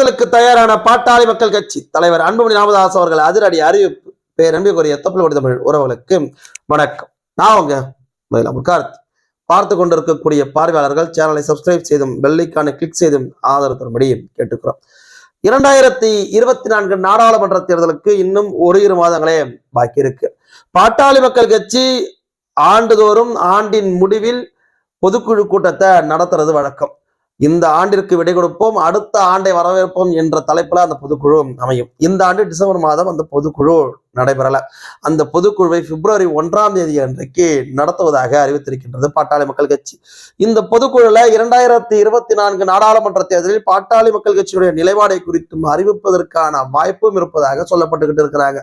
தேர்தலுக்கு தயாரான பாட்டாளி மக்கள் கட்சி தலைவர் அன்புமணி ராமதாஸ் அவர்கள் அதிரடி அறிவிப்பு பேரன்பிற்குரிய தொப்புள் தமிழ் உறவுகளுக்கு வணக்கம். நான் உங்க மயிலாப்பூர் கார்த்தி. பார்த்து கொண்டிருக்கக்கூடிய பார்வையாளர்கள் சேனலை சப்ஸ்கிரைப் செய்தும் பெல்லைக்கான கிளிக் செய்தும் ஆதரவு தரும்படி கேட்டுக்கிறோம். இரண்டாயிரத்தி இருபத்தி நான்கு நாடாளுமன்ற தேர்தலுக்கு இன்னும் ஒரு இரு மாதங்களே பாக்கி இருக்கு. பாட்டாளி மக்கள் கட்சி ஆண்டுதோறும் ஆண்டின் முடிவில் பொதுக்குழு கூட்டத்தை நடத்துறது வழக்கம். இந்த ஆண்டிற்கு விடை கொடுப்போம் அடுத்த ஆண்டை வரவேற்போம் என்ற தலைப்புல அந்த பொதுக்குழு அமையும். இந்த ஆண்டு டிசம்பர் மாதம் அந்த பொதுக்குழு நடைபெறல. அந்த பொதுக்குழுவை பிப்ரவரி ஒன்றாம் தேதி அன்றைக்கு நடத்துவதாக அறிவித்திருக்கின்றது பாட்டாளி மக்கள் கட்சி. இந்த பொதுக்குழுல இரண்டாயிரத்தி இருபத்தி நான்கு நாடாளுமன்ற தேர்தலில் பாட்டாளி மக்கள் கட்சியுடைய நிலைப்பாடை குறித்தும் அறிவிப்பதற்கான வாய்ப்பும் இருப்பதாக சொல்லப்பட்டுக்கிட்டு இருக்கிறாங்க.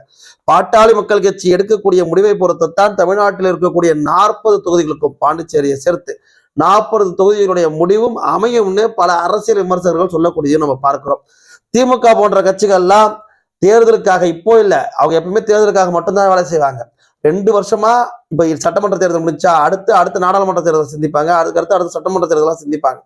பாட்டாளி மக்கள் கட்சி எடுக்கக்கூடிய முடிவை பொறுத்துத்தான் தமிழ்நாட்டில் இருக்கக்கூடிய நாற்பது தொகுதிகளுக்கும் பாண்டிச்சேரியை சேர்த்து நாற்பது தொகுதிகளுடைய முடிவும் அமையும்னு பல அரசியல் விமர்சகர்கள் சொல்லக்கூடியது நம்ம பார்க்கிறோம். திமுக போன்ற கட்சிகள்லாம் தேர்தலுக்காக இப்போ இல்லை. அவங்க எப்பவுமே தேர்தலுக்காக மட்டும்தான் வேலை செய்வாங்க. ரெண்டு வருஷமா இப்ப சட்டமன்ற தேர்தல் முடிச்சா அடுத்து அடுத்த நாடாளுமன்ற தேர்தல் சிந்திப்பாங்க. அதுக்கடுத்து அடுத்த சட்டமன்ற தேர்தலாம் சிந்திப்பாங்க.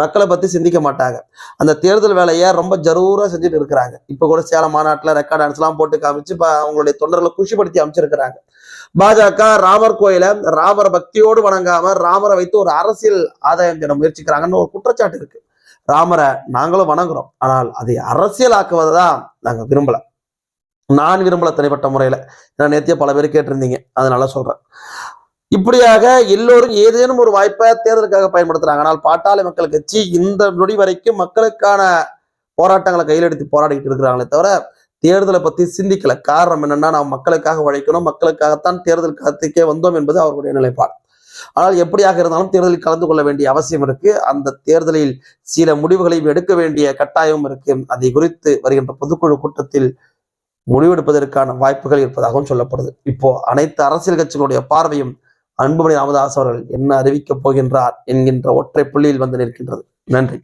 மக்களை பத்தி சிந்திக்க மாட்டாங்க. அந்த தேர்தல் வேலையை ரொம்ப ஜரூரா செஞ்சுட்டு இருக்கிறாங்க. இப்ப கூட சேலம் மாநாட்டுல ரெக்கார்ட் டான்ஸ் எல்லாம் போட்டு காமிச்சு அவங்களுடைய தொண்டர்களை குஷிப்படுத்தி அமைச்சிருக்கிறாங்க. பாஜக ராமர் கோயில ராமரை பக்தியோடு வணங்காம ராமரை வைத்து ஒரு அரசியல் ஆதாயம் தேட முயற்சிக்கிறாங்கன்னு ஒரு குற்றச்சாட்டு இருக்கு. ராமரை நாங்களும் வணங்குறோம். ஆனால் அதை அரசியல் தான் நாங்க விரும்பல. நான் விரும்பல தனிப்பட்ட முறையில. நான் நேத்திய பல பேர் கேட்டிருந்தீங்க. அதனால சொல்றேன். இப்படியாக எல்லோரும் ஏதேனும் ஒரு வாய்ப்பை தேர்தலுக்காக பயன்படுத்துறாங்க. ஆனால் பாட்டாளி மக்கள் கட்சி இந்த நொடி வரைக்கும் மக்களுக்கான போராட்டங்களை கையில் எடுத்து போராடிக்கிட்டு இருக்கிறாங்களே தவிர தேர்தலை பத்தி சிந்திக்கல. காரணம் என்னன்னா நாம் மக்களுக்காக உழைக்கணும். மக்களுக்காகத்தான் தேர்தல் காலத்துக்கே வந்தோம் என்பது அவர்களுடைய நிலைப்பாடு. ஆனால் எப்படியாக இருந்தாலும் தேர்தலில் கலந்து கொள்ள வேண்டிய அவசியம் இருக்கு. அந்த தேர்தலில் சில முடிவுகளையும் எடுக்க வேண்டிய கட்டாயம் இருக்கு. அதை குறித்து வருகின்ற பொதுக்குழு கூட்டத்தில் முடிவெடுப்பதற்கான வாய்ப்புகள் இருப்பதாகவும் சொல்லப்படுது. இப்போ அனைத்து அரசியல் கட்சிகளுடைய பார்வையும் அன்புமணி ராமதாஸ் அவர்கள் என்ன அறிவிக்கப் போகின்றார் என்கின்ற ஒற்றை புள்ளியில் வந்து நிற்கின்றது. நன்றி.